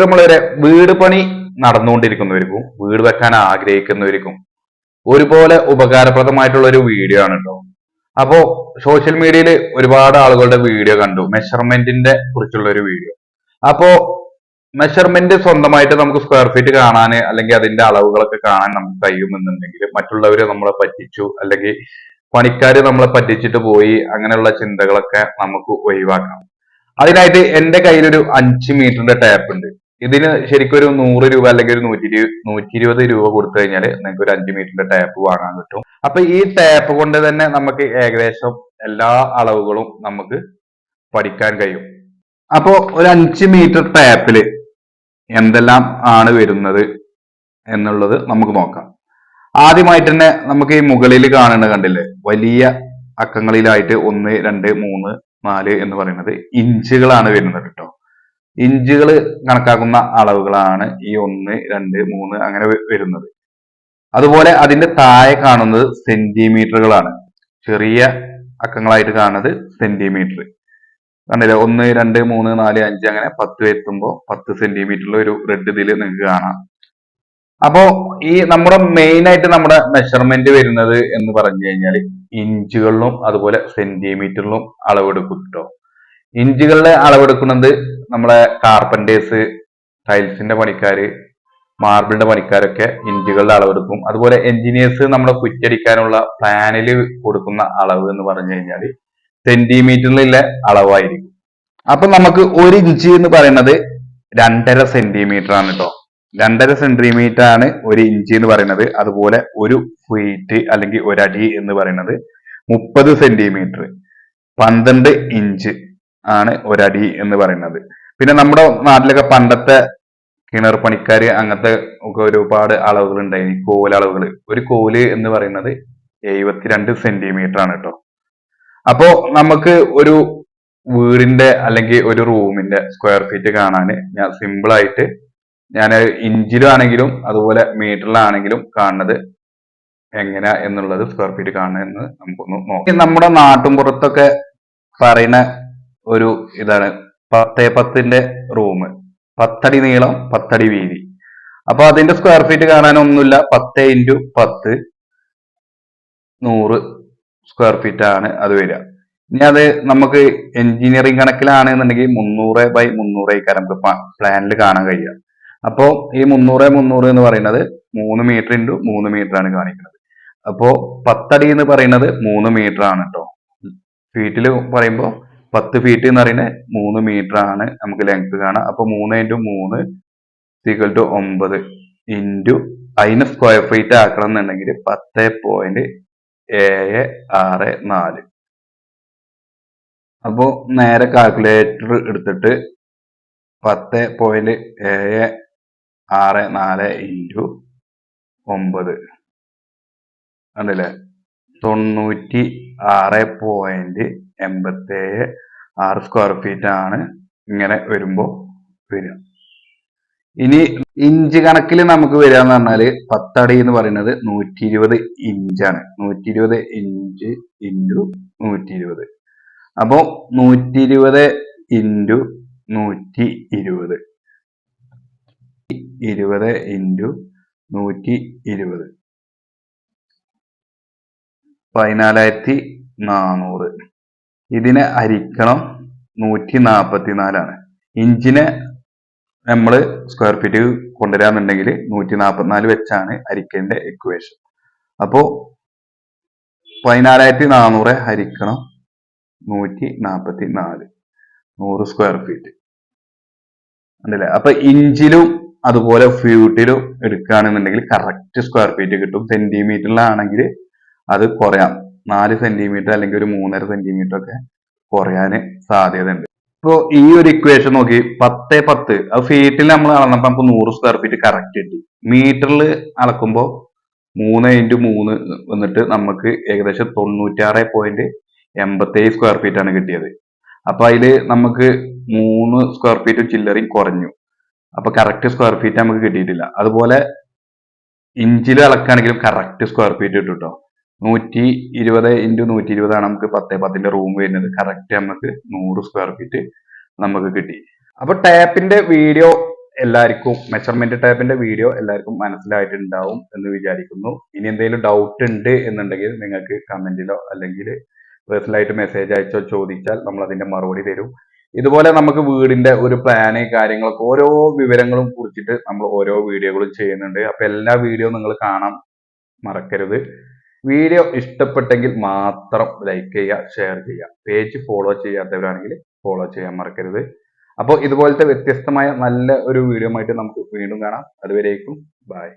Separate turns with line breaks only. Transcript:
നമ്മളൊരു വീട് പണി നടന്നുകൊണ്ടിരിക്കുന്നവർക്കും വീട് വെക്കാൻ ആഗ്രഹിക്കുന്നവർക്കും ഒരുപോലെ ഉപകാരപ്രദമായിട്ടുള്ള ഒരു വീഡിയോ ആണ് കേട്ടോ അപ്പോ സോഷ്യൽ മീഡിയയിൽ ഒരുപാട് ആളുകളുടെ വീഡിയോ കണ്ടു. മെഷർമെന്റിന്റെ കുറിച്ചുള്ള ഒരു വീഡിയോ. അപ്പോ മെഷർമെന്റ് സ്വന്തമായിട്ട് നമുക്ക് സ്ക്വയർ ഫീറ്റ് കാണാൻ അല്ലെങ്കിൽ അതിന്റെ അളവുകളൊക്കെ കാണാൻ നമുക്ക് കഴിയുമെന്നുണ്ടെങ്കിൽ മറ്റുള്ളവരെ നമ്മളെ പറ്റിച്ചു അല്ലെങ്കിൽ പണിക്കാര് നമ്മളെ പറ്റിച്ചിട്ട് പോയി അങ്ങനെയുള്ള ചിന്തകളൊക്കെ നമുക്ക് ഒഴിവാക്കാം. അതിനായിട്ട് എന്റെ കയ്യിലൊരു അഞ്ച് മീറ്ററിന്റെ ടാപ്പ് ഉണ്ട്. ഇതിന് ശരിക്കും ഒരു നൂറ് രൂപ അല്ലെങ്കിൽ ഒരു നൂറ്റി നൂറ്റി ഇരുപത് രൂപ കൊടുത്തു കഴിഞ്ഞാൽ നിങ്ങൾക്ക് ഒരു അഞ്ച് മീറ്ററിന്റെ ടാപ്പ് വാങ്ങാൻ കിട്ടും. അപ്പൊ ഈ ടാപ്പ് കൊണ്ട് തന്നെ നമുക്ക് ഏകദേശം എല്ലാ അളവുകളും നമുക്ക് പഠിക്കാൻ കഴിയും. അപ്പോ ഒരു അഞ്ച് മീറ്റർ ടാപ്പിൽ എന്തെല്ലാം ആണ് വരുന്നത് എന്നുള്ളത് നമുക്ക് നോക്കാം. ആദ്യമായിട്ട് തന്നെ നമുക്ക് ഈ മുകളിൽ കാണുന്നത് കണ്ടില്ലേ? വലിയ അക്കങ്ങളിലായിട്ട് ഒന്ന് രണ്ട് മൂന്ന് നാല് എന്ന് പറയുന്നത് ഇഞ്ചുകളാണ് വരുന്നത് കേട്ടോ. ഇഞ്ചുകൾ കണക്കാക്കുന്ന അളവുകളാണ് ഈ ഒന്ന് രണ്ട് മൂന്ന് അങ്ങനെ വരുന്നത്. അതുപോലെ അതിന്റെ താഴെ കാണുന്നത് സെന്റിമീറ്ററുകളാണ്. ചെറിയ അക്കങ്ങളായിട്ട് കാണുന്നത് സെന്റിമീറ്റർ. കണ്ടില്ലേ? ഒന്ന് രണ്ട് മൂന്ന് നാല് അഞ്ച് അങ്ങനെ പത്ത് എത്തുമ്പോൾ പത്ത് സെന്റിമീറ്ററിൽ ഒരു റെഡ് ഇതിൽ നിങ്ങൾക്ക് കാണാം. അപ്പോ ഈ നമ്മുടെ മെയിൻ ആയിട്ട് നമ്മുടെ മെഷർമെന്റ് വരുന്നത് എന്ന് പറഞ്ഞു കഴിഞ്ഞാൽ ഇഞ്ചുകളിലും അതുപോലെ സെന്റിമീറ്ററിലും അളവെടുക്കും കേട്ടോ ഇഞ്ചുകളിലെ അളവെടുക്കുന്നത് നമ്മളെ കാർപ്പന്റേഴ്സ് ടൈൽസിന്റെ പണിക്കാര് മാർബിളിന്റെ പണിക്കാരൊക്കെ ഇഞ്ചുകളുടെ അളവെടുക്കും. അതുപോലെ എഞ്ചിനീയേഴ്സ് നമ്മുടെ കുറ്റടിക്കാനുള്ള പ്ലാനിൽ കൊടുക്കുന്ന അളവ് എന്ന് പറഞ്ഞു കഴിഞ്ഞാൽ സെന്റിമീറ്ററിലുള്ള അളവായിരിക്കും. അപ്പൊ നമുക്ക് ഒരു ഇഞ്ച് എന്ന് പറയുന്നത് രണ്ടര സെന്റിമീറ്റർ ആണ് കേട്ടോ രണ്ടര സെന്റിമീറ്റർ ആണ് ഒരു ഇഞ്ച് എന്ന് പറയുന്നത്. അതുപോലെ ഒരു ഫീറ്റ് അല്ലെങ്കിൽ ഒരടി എന്ന് പറയുന്നത് മുപ്പത് സെന്റിമീറ്റർ പന്ത്രണ്ട് ഇഞ്ച് ആണ് ഒരടി എന്ന് പറയുന്നത്. പിന്നെ നമ്മുടെ നാട്ടിലൊക്കെ പണ്ടത്തെ കിണർ പണിക്കാര് അങ്ങനത്തെ ഒക്കെ ഒരുപാട് അളവുകൾ ഉണ്ടായി കോലളവുകൾ ഒരു കോൽ എന്ന് പറയുന്നത് എഴുപത്തിരണ്ട് സെന്റിമീറ്റർ ആണ് കേട്ടോ അപ്പോ നമുക്ക് ഒരു വീടിന്റെ അല്ലെങ്കിൽ ഒരു റൂമിന്റെ സ്ക്വയർ ഫീറ്റ് കാണാൻ ഞാൻ സിമ്പിൾ ആയിട്ട് ഞാൻ ഇഞ്ചിലാണെങ്കിലും അതുപോലെ മീറ്ററിലാണെങ്കിലും കാണുന്നത് എങ്ങനെയാ എന്നുള്ളത് സ്ക്വയർ ഫീറ്റ് കാണുന്നത് നമുക്കൊന്ന് നോക്കാം. നമ്മുടെ നാട്ടും പുറത്തൊക്കെ പറയുന്ന ഒരു ഇതാണ്. പത്തേ പത്തിന്റെ റൂം പത്തടി നീളം പത്തടി വീതി. അപ്പൊ അതിന്റെ സ്ക്വയർ ഫീറ്റ് കാണാനൊന്നുമില്ല. പത്ത് ഇന്റു പത്ത്. നൂറ് സ്ക്വയർ ഫീറ്റ് ആണ് അത് വരിക. ഇനി അത് നമുക്ക് എഞ്ചിനീയറിംഗ് കണക്കിലാണെന്നുണ്ടെങ്കിൽ മുന്നൂറ് ബൈ മുന്നൂറ് ആയിക്കാരം നമുക്ക് പ്ലാനിൽ കാണാൻ കഴിയുക. അപ്പോ ഈ മുന്നൂറ് മുന്നൂറ് എന്ന് പറയുന്നത് മൂന്ന് മീറ്റർ ഇന്റു മൂന്ന് മീറ്റർ ആണ് കാണിക്കുന്നത്. അപ്പോ പത്തടി എന്ന് പറയുന്നത് മൂന്ന് മീറ്റർ ആണ് കേട്ടോ ഫീറ്റിൽ പറയുമ്പോൾ പത്ത് ഫീറ്റ് എന്ന് പറയുന്നത് മൂന്ന് മീറ്റർ ആണ് നമുക്ക് ലെങ്ത് കാണാം. അപ്പൊ മൂന്ന് ഇന്റു മൂന്ന് സീക്വൽ ടു ഒമ്പത് ഇന്റു അതിന് സ്ക്വയർ ഫീറ്റ് ആക്കണം എന്നുണ്ടെങ്കിൽ പത്ത് പോയിന്റ് ഏഴ് ആറ് നാല്. അപ്പോൾ നേരെ കാൽക്കുലേറ്റർ എടുത്തിട്ട് പത്ത് പോയിന്റ് ഏഴ് ആറ് നാല് ഇന്റു ഒമ്പത്. കണ്ടില്ലേ? തൊണ്ണൂറ്റി ആറ് പോയിന്റ് എൺപത്തേഴ് ആറ് സ്ക്വയർ ഫീറ്റ് ആണ് ഇങ്ങനെ വരുമ്പോൾ വരിക. ഇനി ഇഞ്ച് കണക്കിൽ നമുക്ക് വരിക എന്ന് പറഞ്ഞാൽ പത്തടി എന്ന് പറയുന്നത് നൂറ്റി ഇരുപത് ഇഞ്ചാണ് നൂറ്റി ഇരുപത് ഇഞ്ച് ഇന്റു നൂറ്റി ഇരുപത് അപ്പോ നൂറ്റി ഇരുപത് ഇന്റു നൂറ്റി ഇരുപത് ഇരുപത് ഇന്റു നൂറ്റി ഇരുപത് പതിനാലായിരത്തി നാനൂറ് ഇതിനെ ഹരിക്കണം നൂറ്റി നാൽപ്പത്തി നാലാണ് ഇഞ്ചിനെ നമ്മൾ സ്ക്വയർ ഫീറ്റ് കൊണ്ടുവരാന്നുണ്ടെങ്കിൽ നൂറ്റി നാൽപ്പത്തിനാല് വെച്ചാണ് ഹരിക്കേണ്ട ഇക്വേഷൻ അപ്പോ പതിനാലായിരത്തി നാനൂറ് ഹരിക്കണം നൂറ്റി നാൽപ്പത്തി നാല് നൂറ് സ്ക്വയർ ഫീറ്റ് ഉണ്ടല്ലേ അപ്പൊ ഇഞ്ചിലും അതുപോലെ ഫ്യൂട്ടിലും എടുക്കുകയാണെന്നുണ്ടെങ്കിൽ കറക്റ്റ് സ്ക്വയർ ഫീറ്റ് കിട്ടും. സെന്റിമീറ്ററിലാണെങ്കിൽ അത് കുറയാം. നാല് സെന്റിമീറ്റർ അല്ലെങ്കിൽ ഒരു മൂന്നര സെന്റിമീറ്റർ ഒക്കെ കുറയാൻ സാധ്യതയുണ്ട്. ഇപ്പോ ഈ ഒരു ഇക്വേഷൻ നോക്കി പത്ത് പത്ത് അത് ഫീറ്റിൽ നമ്മൾ അളന്നപ്പോ നമുക്ക് നൂറ് സ്ക്വയർ ഫീറ്റ് കറക്റ്റ് കിട്ടി. മീറ്ററിൽ അളക്കുമ്പോൾ മൂന്ന് ഇന്റു മൂന്ന് വന്നിട്ട് നമുക്ക് ഏകദേശം തൊണ്ണൂറ്റാറ് പോയിന്റ് എൺപത്തേഴ് സ്ക്വയർ ഫീറ്റ് ആണ് കിട്ടിയത്. അപ്പൊ അതിൽ നമുക്ക് മൂന്ന് സ്ക്വയർ ഫീറ്റ് ചില്ലറയും കുറഞ്ഞു. അപ്പൊ കറക്റ്റ് സ്ക്വയർ ഫീറ്റ് നമുക്ക് കിട്ടിയിട്ടില്ല. അതുപോലെ ഇഞ്ചിൽ അളക്കുകയാണെങ്കിലും കറക്റ്റ് സ്ക്വയർ ഫീറ്റ് കിട്ടും കേട്ടോ നൂറ്റി ഇരുപത് ഇന്റു നൂറ്റി ഇരുപതാണ് നമുക്ക് പത്തേ പത്തിന്റെ റൂം വരുന്നത്. കറക്റ്റ് നമുക്ക് നൂറ് സ്ക്വയർ ഫീറ്റ് നമുക്ക് കിട്ടി. അപ്പോൾ ടാപ്പിന്റെ വീഡിയോ എല്ലാവർക്കും മെഷർമെന്റ് ടാപ്പിന്റെ വീഡിയോ എല്ലാവർക്കും മനസ്സിലായിട്ടുണ്ടാവും എന്ന് വിചാരിക്കുന്നു. ഇനി എന്തെങ്കിലും ഡൗട്ട് ഉണ്ട് എന്നുണ്ടെങ്കിൽ നിങ്ങൾക്ക് കമന്റിലോ അല്ലെങ്കിൽ പേഴ്സണലായിട്ട് മെസ്സേജ് അയച്ചോ ചോദിച്ചാൽ നമ്മൾ അതിന്റെ മറുപടി തരും. ഇതുപോലെ നമുക്ക് വീടിന്റെ ഒരു പ്ലാന് കാര്യങ്ങളൊക്കെ ഓരോ വിവരങ്ങളും കുറിച്ചിട്ട് നമ്മൾ ഓരോ വീഡിയോകളും ചെയ്യുന്നുണ്ട്. അപ്പൊ എല്ലാ വീഡിയോ നിങ്ങൾ കാണാൻ മറക്കരുത്. വീഡിയോ ഇഷ്ടപ്പെട്ടെങ്കിൽ മാത്രം ലൈക്ക് ചെയ്യുക ഷെയർ ചെയ്യുക. പേജ് ഫോളോ ചെയ്യാത്തവരാണെങ്കിൽ ഫോളോ ചെയ്യാൻ മറക്കരുത്. അപ്പോൾ ഇതുപോലത്തെ വ്യത്യസ്തമായ നല്ല ഒരു വീഡിയോ ആയിട്ട് നമുക്ക് വീണ്ടും കാണാം. അതുവരേക്കും ബൈ